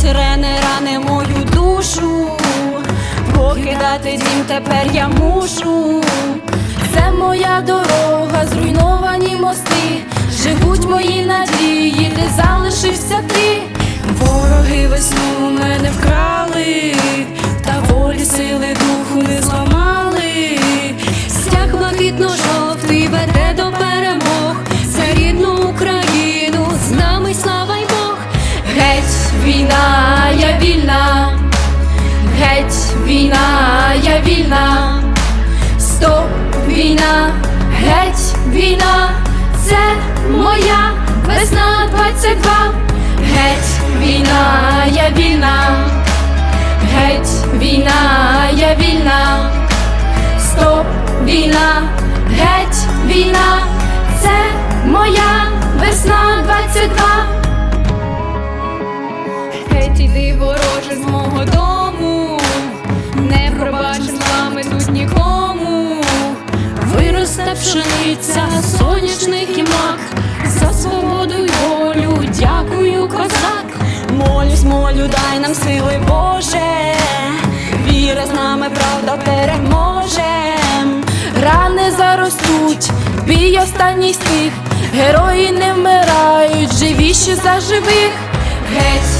сирени рани мою душу, покидати дім тепер я мушу, це моя дорога зруйнована. Вільна. Геть війна, я вільна. Стоп, війна, геть війна, це моя весна 22. Геть іди вороже з мого дому, не пробачим з вами тут нікому. Виросте пшениця, соняшник і за свободу молю, дай нам сили Боже, віра з нами, правда переможем, Рани заростуть, бій останній стих, герої не вмирають, живіші за живих. Геть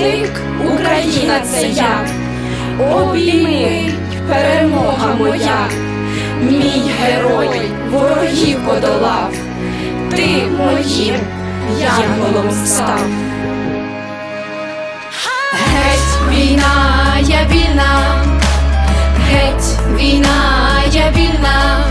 язик, Україна це я, обійми, перемога моя, мій герой ворогів подолав, ти моїм янголом став. Геть війна, я вільна, геть війна, я вільна.